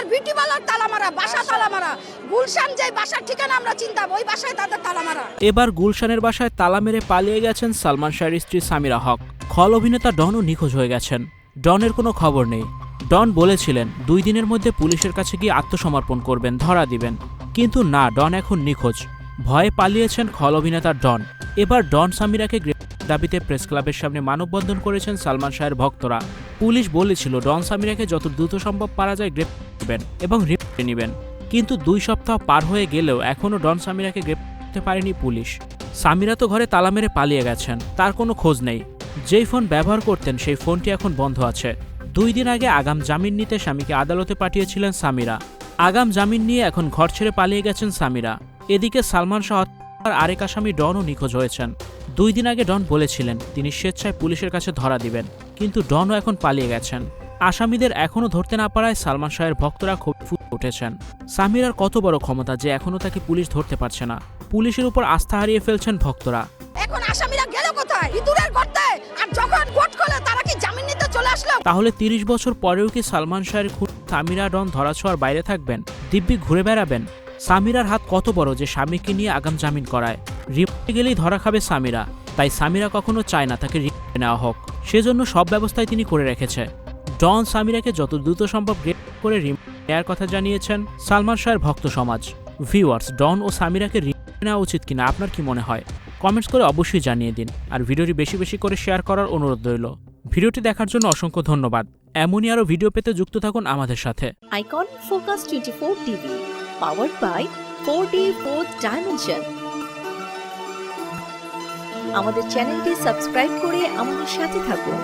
তাদের beauty parlour তালা মারা, বাসা তালা মারা। গুলশান যে বাসার ঠিকানা আমরা চিন্তা ওই বাসায় তাদের তালা মারা। এবার গুলশানের বাসায় তালা মেরে পালিয়ে গেছেন সালমান শাহের স্ত্রী সামিরা হক। খল অভিনেতা ডনও নিখোঁজ হয়ে গেছেন। ডনের কোনো খবর নেই। ডন বলেছিলেন, দুই দিনের মধ্যে পুলিশের কাছে গিয়ে আত্মসমর্পণ করবেন, ধরা দিবেন। কিন্তু না, ডন এখন নিখোঁজ। ভয়ে পালিয়েছেন খল অভিনেতা ডন। এবার ডন সামিরাকে গ্রেপ্তার দাবিতে প্রেস ক্লাবের সামনে মানববন্ধন করেছেন সালমান শাহের ভক্তরা। পুলিশ বলেছিল, ডন সামিরাকে যত দ্রুত সম্ভব পারা যায় গ্রেপ্তার করবেন এবং রিমান্ডে নেবেন। কিন্তু দুই সপ্তাহ পার হয়ে গেলেও এখনও ডন সামিরাকে গ্রেপ্তার করতে পারেনি পুলিশ। সামিরা তো ঘরে তালা মেরে পালিয়ে গেছেন, তার কোনো খোঁজ নেই। যেই ফোন ব্যবহার করতেন, সেই ফোনটি এখন বন্ধ আছে। দুই দিন আগে আগাম জামিন নিতে স্বামীকে আদালতে পাঠিয়েছিলেন সামিরা। আগাম জামিন নিয়ে এখন ঘর ছেড়ে পালিয়ে গেছেন সামিরা। এদিকে সালমান শাহ হত্যার আরেক আসামি ডনও নিখোঁজ হয়েছেন। দুই দিন আগে ডন বলেছিলেন, তিনি স্বেচ্ছায় পুলিশের কাছে ধরা দিবেন, কিন্তু ডনও এখন পালিয়ে গেছেন। আসামিদের এখনও ধরতে না পারায় সালমান শাহের ভক্তরা খুব ফুটে উঠেছেন। সামিরার কত বড় ক্ষমতা যে এখনও তাকে পুলিশ ধরতে পারছে না। পুলিশের উপর আস্থা হারিয়ে ফেলছেন ভক্তরা। এখন আসামিরা গেল কোথায়? ইঁদুরের গর্তে? আর যখন কোর্ট খোলে তারা কি জামিন নিতে চলে আসলো? তাহলে তিরিশ বছর পরেও কি সালমান শাহের খুন সামিরা ডন ধরাছোঁয়ার বাইরে থাকবেন? দিব্যি ঘুরে বেড়াবেন? সামিরার হাত কত বড় যে স্বামীকে নিয়ে আগাম জামিন করায়? রিমান্ডে গেলেই ধরা খাবে সামিরা। তাই সামিরা কখনো চায় না তাকে রিমান্ডে নেওয়া হোক। সেজন্য সব ব্যবস্থাই তিনি করে রেখেছে। ডন সামিরাকে যত দ্রুত সম্ভব গ্রেপ্তার করে রিমান্ডে নেওয়ার কথা জানিয়েছেন সালমান শাহের ভক্ত সমাজ। ভিউয়ার্স ডন ও সামিরাকে রিমান্ডে নেওয়া উচিত কিনা আপনার কি মনে হয়? কমেন্টস করে অবশ্যই জানিয়ে দিন। আর ভিডিওটি বেশি বেশি করে শেয়ার করার অনুরোধ রইল। ভিডিওটি দেখার জন্য অসংখ্য ধন্যবাদ। এমনই আরও ভিডিও পেতে যুক্ত থাকুন আমাদের সাথে। Icon Focus 24 TV, powered by 4D Fourth Dimension. আমাদের চ্যানেলটি সাবস্ক্রাইব করে আমাদের সাথে থাকুন।